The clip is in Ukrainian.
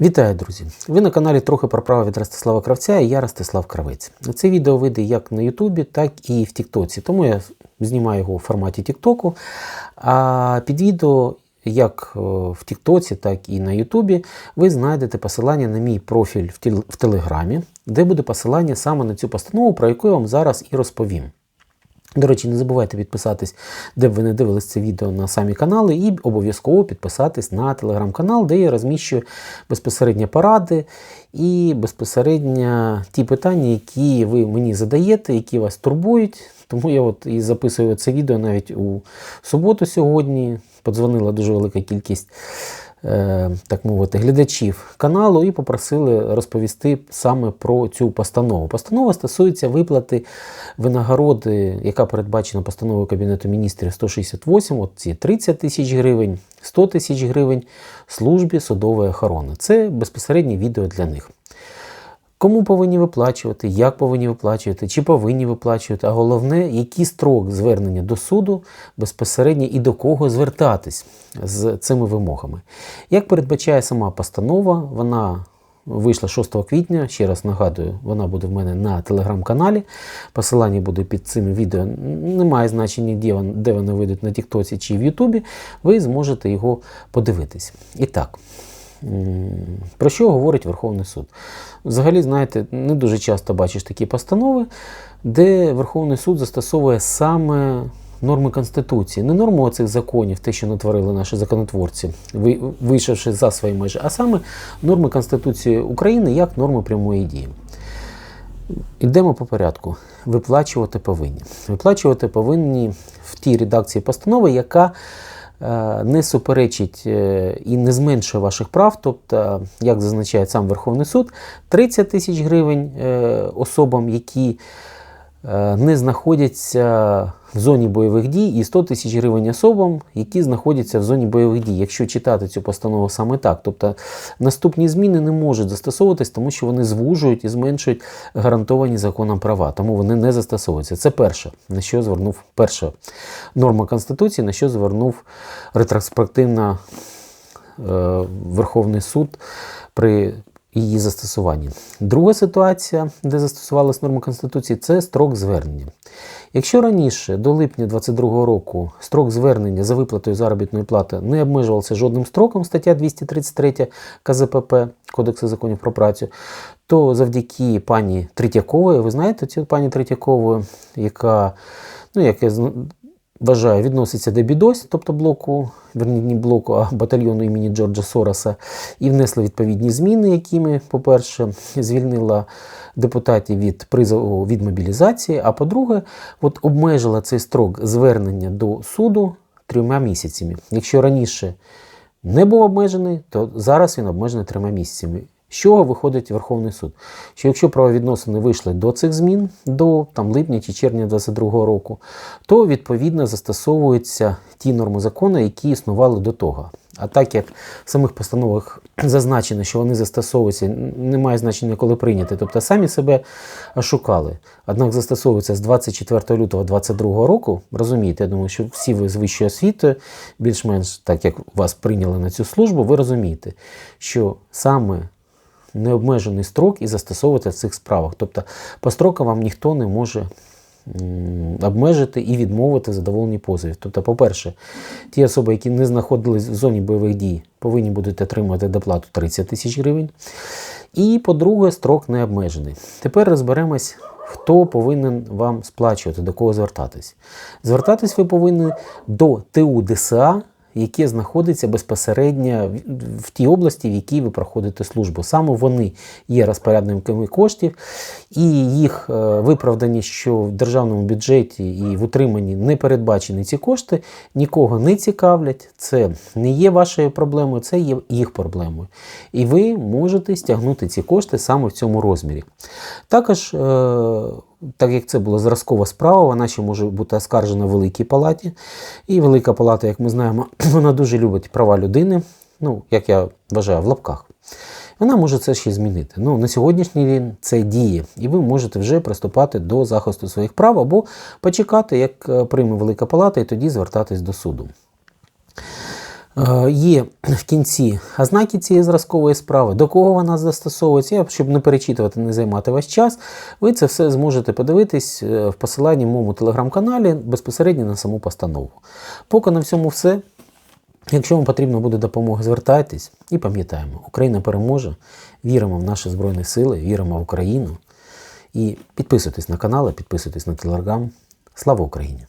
Вітаю, друзі! Ви на каналі трохи про право від Ростислава Кравця і я Ростислав Кравець. Це відео вийде як на Ютубі, так і в Тіктоці, тому я знімаю його у форматі Тіктоку. А під відео, як е, в Тіктоці, так і на Ютубі, ви знайдете посилання на мій профіль в Тел- в Телеграмі, де буде посилання саме на цю постанову, про яку я вам зараз і розповім. До речі, не забувайте підписатись, де б ви не дивились це відео на самі канали, і обов'язково підписатись на телеграм-канал, де я розміщую безпосередньо поради і безпосередньо ті питання, які ви мені задаєте, які вас турбують. Тому я от і записую це відео навіть у суботу сьогодні. Подзвонила дуже велика кількість так мовити, глядачів каналу і попросили розповісти саме про цю постанову. Постанова стосується виплати винагороди, яка передбачена постановою Кабінету міністрів 168, от ці 30 тисяч гривень, 100 тисяч гривень службі судової охорони. Це безпосереднє відео для них. Кому повинні виплачувати, як повинні виплачувати, чи повинні виплачувати, а головне, який строк звернення до суду безпосередньо і до кого звертатись з цими вимогами. Як передбачає сама постанова, вона вийшла 6 квітня. Ще раз нагадую, вона буде в мене на телеграм-каналі. Посилання буде під цим відео. Немає значення, де вон- вони вийдуть на Тіктоці чи в Ютубі. Ви зможете його подивитись. І так. Про що говорить Верховний суд? Взагалі, знаєте, не дуже часто бачиш такі постанови, де Верховний суд застосовує саме норми Конституції, не норми оцих законів, те, що натворили наші законотворці, вийшовши за свої межі, а саме норми Конституції України як норми прямої дії. Ідемо по порядку. Виплачувати повинні. Виплачувати повинні в тій редакції постанови, яка не суперечить е, і не зменшує ваших прав. Тобто, як зазначає сам Верховний суд, 30 тисяч гривень е, особам, які е, не знаходяться в зоні бойових дій, і 100 тисяч гривень особам, які знаходяться в зоні бойових дій. Якщо читати цю постанову саме так, тобто наступні зміни не можуть застосовуватись, тому що вони звужують і зменшують гарантовані законом права, тому вони не застосовуються. Це перше, на що звернув перша норма Конституції, на що звернув ретроспективно е, Верховний суд при її застосуванні. Друга ситуація, де застосувалась норма Конституції, це строк звернення. Якщо раніше, до липня 2022 року, строк звернення за виплатою заробітної плати не обмежувався жодним строком, стаття 233 КЗПП Кодексу законів про працю, то завдяки пані Третьякової, ви знаєте цю пані Третьякової, яка, ну, як я вважаю, відноситься до бідось, тобто блоку, верні, блоку, а батальйону імені Джорджа Сороса, і внесли відповідні зміни, якими, по-перше, звільнила депутатів від призову від мобілізації, а по-друге, от обмежила цей строк звернення до суду трьома місяцями. Якщо раніше не був обмежений, то зараз він обмежений трьома місяцями. З чого виходить Верховний суд? Що якщо правовідносини вийшли до цих змін, до там, липня чи червня 2022 року, то відповідно застосовуються ті норми закону, які існували до того. А так як в самих постановах зазначено, що вони застосовуються, немає значення, коли прийняти, тобто самі себе шукали. Однак застосовуються з 24 лютого 2022 року. Розумієте, я думаю, що всі ви з вищою освітою, більш-менш так як вас прийняли на цю службу, ви розумієте, що саме необмежений строк і застосовувати в цих справах. Тобто по строкам вам ніхто не може обмежити і відмовити в задоволенні позовів. Тобто, по-перше, ті особи, які не знаходились в зоні бойових дій, повинні будуть отримати доплату 30 тисяч гривень. І, по-друге, строк не обмежений. Тепер розберемось, хто повинен вам сплачувати, до кого звертатись. Звертатись ви повинні до ТУ ДСА, яке знаходиться безпосередньо в- тій області, в якій ви проходите службу. Саме вони є розпорядниками коштів, і їх е, виправдані, що в державному бюджеті і в утриманні не передбачені ці кошти, нікого не цікавлять. Це не є вашою проблемою, це є їх проблемою. І ви можете стягнути ці кошти саме в цьому розмірі. Також, е, так як це була зразкова справа, вона ще може бути оскаржена в Великій Палаті. І Велика Палата, як ми знаємо, вона дуже любить права людини, ну, як я вважаю, в лапках. Вона може це ще змінити. Ну, на сьогоднішній день це діє, і ви можете вже приступати до захисту своїх прав або почекати, як е, прийме Велика Палата, і тоді звертатись до суду. Е, Є в кінці ознаки цієї зразкової справи, до кого вона застосовується. Щоб не перечитувати, не займати ваш час, ви це все зможете подивитись е, в посиланні в моєму телеграм-каналі безпосередньо на саму постанову. Поки на всьому все. Якщо вам потрібна буде допомога, звертайтесь і пам'ятаємо, Україна переможе. Віримо в наші Збройні Сили, віримо в Україну. І підписуйтесь на канал, підписуйтесь на телеграм. Слава Україні!